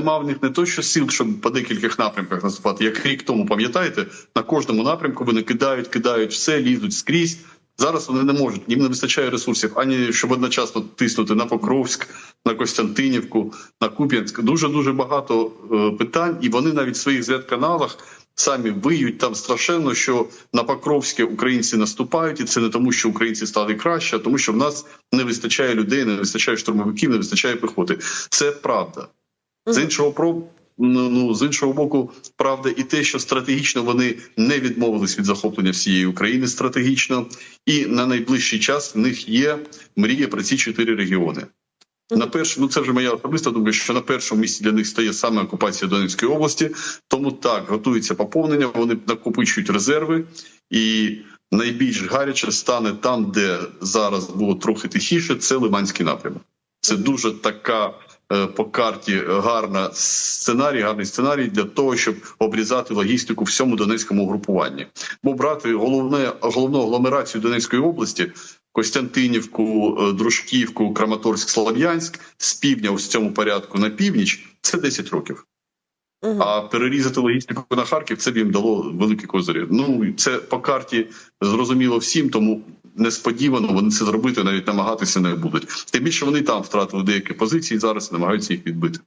нема в них не то, що сил, щоб по декількох напрямках наступати. Як рік тому, пам'ятаєте, на кожному напрямку вони кидають, кидають все, лізуть скрізь. Зараз вони не можуть, їм не вистачає ресурсів ані щоб одночасно тиснути на Покровськ, на Костянтинівку, на Куп'янськ. Дуже дуже багато е, питань, і вони навіть в своїх зв'язканалах самі виють там страшенно, що на Покровське українці наступають, і це не тому, що українці стали краще, а тому, що в нас не вистачає людей, не вистачає штурмовиків, не вистачає піхоти. Це правда. З іншого про ну, ну з іншого боку, правда, і те, що стратегічно вони не відмовились від захоплення всієї України стратегічно, і на найближчий час в них є мрія про ці чотири регіони. На першому, ну це вже моя особиста думка, що на першому місці для них стає саме окупація Донецької області. Тому так готується поповнення. Вони накопичують резерви, і найбільш гаряче стане там, де зараз було трохи тихіше. Це Лиманський напрямок. Це дуже така по карті гарна сценарій, гарний сценарій для того, щоб обрізати логістику всьому донецькому групуванні. Бо брати головне головну агломерацію Донецької області. Костянтинівку, е, Дружківку, Краматорськ, Слов'янськ з півдня у цьому порядку на північ це 10 років. Мгм. А перерізати логістику на Харків це б їм дало великі козирі. Ну це по карті зрозуміло всім, тому несподівано вони це зробити, навіть намагатися не будуть. Тим більше вони там втратили деякі позиції зараз намагаються їх відбити.